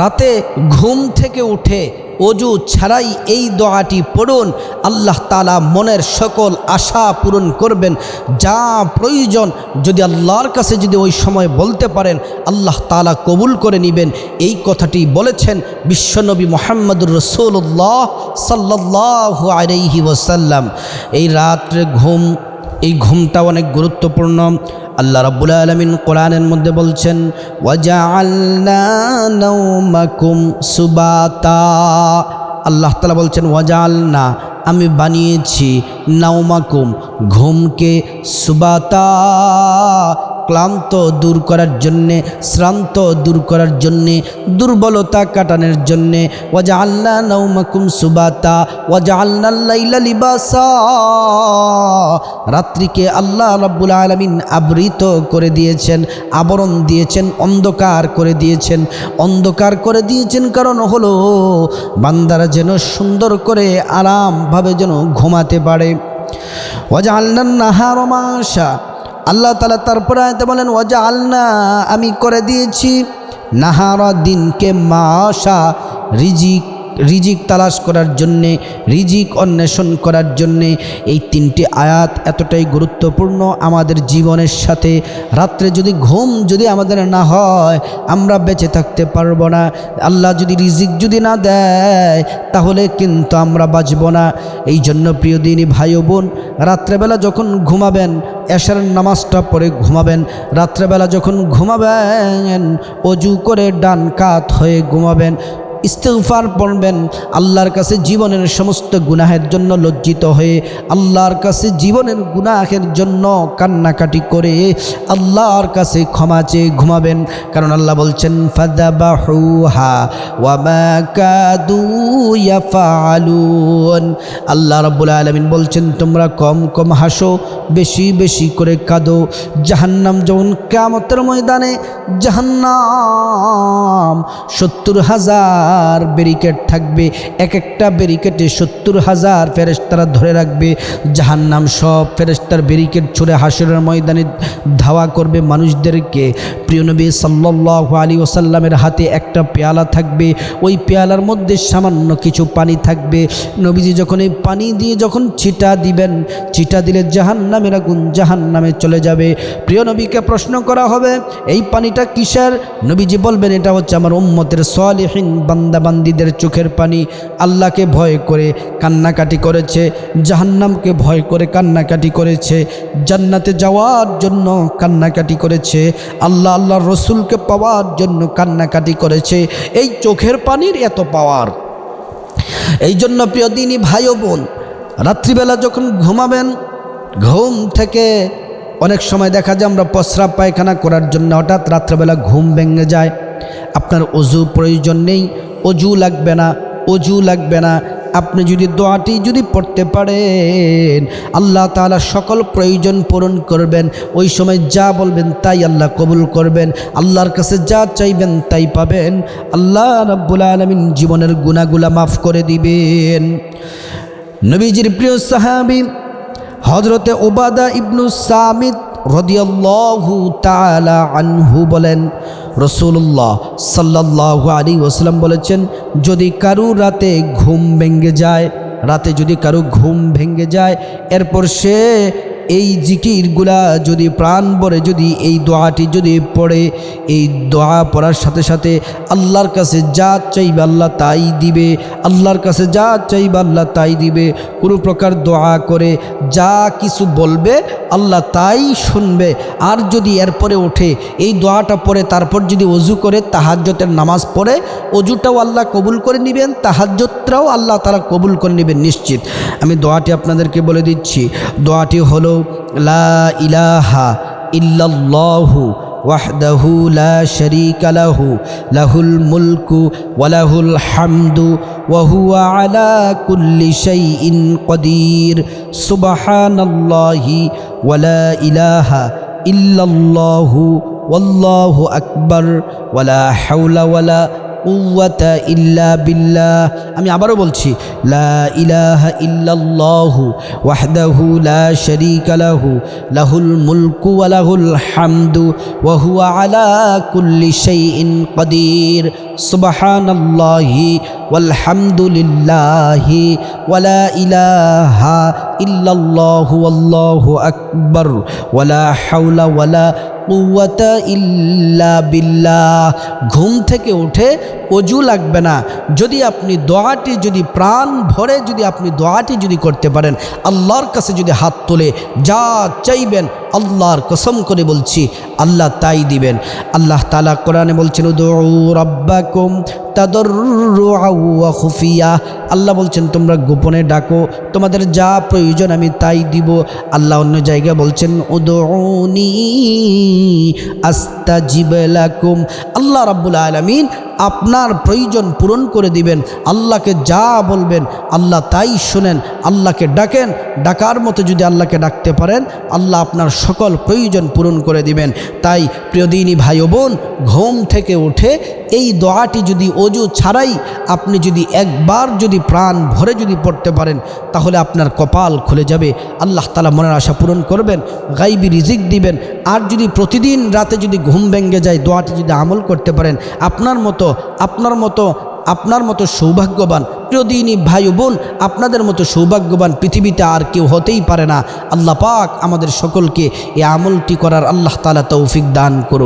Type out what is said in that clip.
রাতে ঘুম থেকে উঠে অজু ছাড়াই এই দোয়াটি পড়ুন। আল্লাহ তালা মনের সকল আশা পূরণ করবেন। যা প্রয়োজন, যদি আল্লাহর কাছে যদি ওই সময় বলতে পারেন, আল্লাহ তালা কবুল করে নেবেন। এই কথাটি বলেছেন বিশ্বনবী মোহাম্মদুর রসুল্লাহ সাল্লাহ আলাইহি ওসাল্লাম এই রাত্রে ঘুম, এই ঘুমটা অনেক গুরুত্বপূর্ণ। আল্লাহ রাব্বুল আলামিন কোরআনের মধ্যে বলছেন ওয়াজা আল্লাহম সুবাতা। আল্লাহ তালা বলছেন ওয়াজা আল্লাহ আমি বানিয়েছি নাওমাকুম ঘুমকে সুবাতা। ক্লান্ত দূর করার জন্যে, শ্রান্ত দূর করার জন্যে, দুর্বলতা কাটানোর জন্যে ওয়াজা আল্লাহ নৌমাকুম সুবাতা ওয়াজা আল্লাহ রাত্রিকে আল্লাহ রব্বুল আলমিন আবৃত করে দিয়েছেন, আবরণ দিয়েছেন, অন্ধকার করে দিয়েছেন। অন্ধকার করে দিয়েছেন কারণ হলো, বান্দারা যেন সুন্দর করে আরামভাবে যেন ঘুমাতে পারে। ওয়াজা আল্লাহ নাহার মাসা আল্লাহ তালা তারপরে আয়তে বলেন ওয়াজা আলনা আমি করে দিয়েছি। নাহারা দিনকে মাসা রিজিক রিজিক তালাশ করার জন্যে, রিজিক অন্বেষণ করার জন্যে। এই তিনটি আয়াত এতটাই গুরুত্বপূর্ণ আমাদের জীবনের সাথে। রাত্রে যদি ঘুম যদি আমাদের না হয়, আমরা বেঁচে থাকতে পারব না। আল্লাহ যদি রিজিক যদি না দেয়, তাহলে কিন্তু আমরা বাঁচব না। এই জন্য প্রিয় দিনই ভাই বোন, রাত্রেবেলা যখন ঘুমাবেন এশার নামাজটা পরে ঘুমাবেন। রাত্রেবেলা যখন ঘুমাবেন অজু করে ডান কাত হয়ে ঘুমাবেন। ইস্তেগফার পড়বেন, আল্লাহর কাছে জীবনের সমস্ত গুনাহের জন্য লজ্জিত হয়ে, আল্লাহর কাছে জীবনের গুনাহের জন্য কান্নাকাটি করে আল্লাহর কাছে ক্ষমা চেয়ে ঘুমাবেন। কারণ আল্লাহ বলছেন আল্লাহ রাব্বুল আলামিন বলছেন, তোমরা কম কম হাসো, বেশি বেশি করে কাঁদো। জাহান্নাম যখন কামতের ময়দানে জাহান্নাম সত্তর হাজার ব্যারিকেড থাকবে এক একটা ব্যারিকেডে সত্তর হাজার ফেরেস্তারা ধরে রাখবে। জাহান্নাম সব ফেরেস্তার ব্যারিকেড ছুড়ে হাসরের ময়দানে ধাওয়া করবে মানুষদেরকে। প্রিয়নবী সাল্লাহ আলী ওসাল্লামের হাতে একটা পেয়ালা থাকবে, ওই পেয়ালার মধ্যে সামান্য কিছু পানি থাকবে। নবীজি যখন এই পানি দিয়ে যখন ছিটা দিবেন, ছিটা দিলে জাহান্নামের আগুন জাহান্নামে চলে যাবে। প্রিয় নবীকে প্রশ্ন করা হবে, এই পানিটা কিসের? নবীজি বলবেন, এটা হচ্ছে আমার উম্মতের সলিহীন বান্দাবান্দিদের চোখের পানি আল্লাহকে ভয় করে কান্নাকাটি করেছে, জাহান্নামকে ভয় করে কান্নাকাটি করেছে, জান্নাতে যাওয়ার জন্য কান্নাকাটি করেছে, আল্লাহ আল্লাহ রসুলকে পাওয়ার জন্য কান্নাকাটি করেছে। এই চোখের পানির এত পাওয়ার। এই জন্য প্রিয় দিনই ভাই বোন, রাত্রিবেলা যখন ঘুমাবেন, ঘুম থেকে অনেক সময় দেখা যায় আমরা প্রস্রাব পায়খানা করার জন্য হঠাৎ রাত্রেবেলা ঘুম ভেঙে যায়। আপনার অজু প্রয়োজন নেই অজু লাগবে না, অজু লাগবে না। আপনি যদি দোয়াটি যদি পড়তে পারেন, আল্লাহ তাআলা সকল প্রয়োজন পূরণ করবেন। ওই সময় যা বলবেন তাই আল্লাহ কবুল করবেন। আল্লাহর কাছে যা চাইবেন তাই পাবেন। আল্লাহ রাব্বুল আলমিন জীবনের গুণাগুলা মাফ করে দিবেন। নবীজির প্রিয় সাহাবি হজরতে ওবাদা ইবনু সামিদ রদিয়াল্লাহু তালা আনহু বলেন রসুল্লাহ সাল্লাহ আলী ওসলাম বলেছেন, যদি কারু রাতে ঘুম ভেঙ্গে যায়, রাতে যদি কারও ঘুম ভেঙ্গে যায়, এরপর সে এই জিকিরগুলা যদি প্রাণ ভরে, যদি এই দোয়াটি যদি পড়ে, এই দোয়া পড়ার সাথে সাথে আল্লাহর কাছে যা চাইবে আল্লাহ তাই দিবে। আল্লাহর কাছে যা চাইবে আল্লাহ তাই দিবে। কোনো প্রকার দোয়া করে যা কিছু বলবে আল্লাহ তাই শুনবে। আর যদি এরপরে ওঠে, এই দোয়াটা পড়ে, তারপর যদি অজু করে তাহাজ্যতের নামাজ পড়ে, অজুটাও আল্লাহ কবুল করে নেবেন তাহাজ্যতটাও আল্লাহ তারা কবুল করে নেবেন নিশ্চিত। আমি দোয়াটি আপনাদেরকে বলে দিচ্ছি। দোয়াটি হলো লা ইলাহা ইল্লাল্লাহু ওয়াহদাহু লা শরীকা লাহু, লাহুল মুলকু ওয়া লাহুল হামদু ওয়া হুয়া আলা কুল্লি শাইইন কদির। সুবহানাল্লাহি ওয়া লা ইলাহা ইল্লাল্লাহু, ওয়াল্লাহু আকবার। ওয়া লা ওয়া লা কুওয়াতা ইল্লা বিল্লাহ। আমি আবারও বলছি, লা ইলাহা ইল্লাল্লাহু ওয়াহদাহু লা শারীকা লাহু, লাহুল মুলকু ওয়া হামদু ওয়া আলা কুল্লি শাইইন কদির। সুবহানাল্লাহি ওয়ালা ইলাহা ইল্লাল্লাহু আল্লাহু আকবার। হাওলা ওয়ালা কুওয়াতা ইল্লা বিল্লাহ। ঘুম থেকে উঠে অজু লাগবে না। যদি আপনি দোয়াটি, যদি প্রাণ ভরে যদি আপনি দোয়াটি যদি করতে পারেন, আল্লাহর কাছে যদি হাত তোলে, যা চাইবেন আল্লাহর কসম করে বলছি, আল্লাহ তাই দিবেন। আল্লাহ তালা কোরআনে বলছেন রব্বাকুম তাদরুয়া খুফিয়া। আল্লাহ বলছেন, তোমরা গোপনে ডাকো, তোমাদের যা প্রয়োজন আমি তাই দিব। আল্লাহ অন্য জায়গায় বলছেন উদৌনি আস্তা জিবেলাকুম আল্লাহ রাব্বুল আলামিন আপনার প্রয়োজন পূরণ করে দিবেন। আল্লাহকে যা বলবেন, আল্লাহ তাই শোনেন। আল্লাহকে ডাকেন, ডাকার মতো যদি আল্লাহকে ডাকতে পারেন, আল্লাহ আপনার সকল প্রয়োজন পূরণ করে দিবেন। তাই প্রিয়দিনী ভাই বোন, ঘুম থেকে উঠে এই দোয়াটি যদি অজু ছাড়াই আপনি যদি একবার যদি প্রাণ ভরে যদি পড়তে পারেন, তাহলে আপনার কপাল খুলে যাবে। আল্লাহ তালা মনের আশা পূরণ করবেন, গাইবি রিজিক দিবেন। আর যদি প্রতিদিন রাতে যদি ঘুম ভেঙে যায়, দোয়াটি যদি আমল করতে পারেন, আপনার মতো আপনার মতো আপনার মতো সৌভাগ্যবান প্রিয়দিনী ভাই বোন আপনাদের মতো সৌভাগ্যবান পৃথিবীতে আর কেউ হতেই পারে না। আল্লাহ পাক আমাদের সকলকে এই আমলটি করার আল্লাহ তালা তৌফিক দান করুক।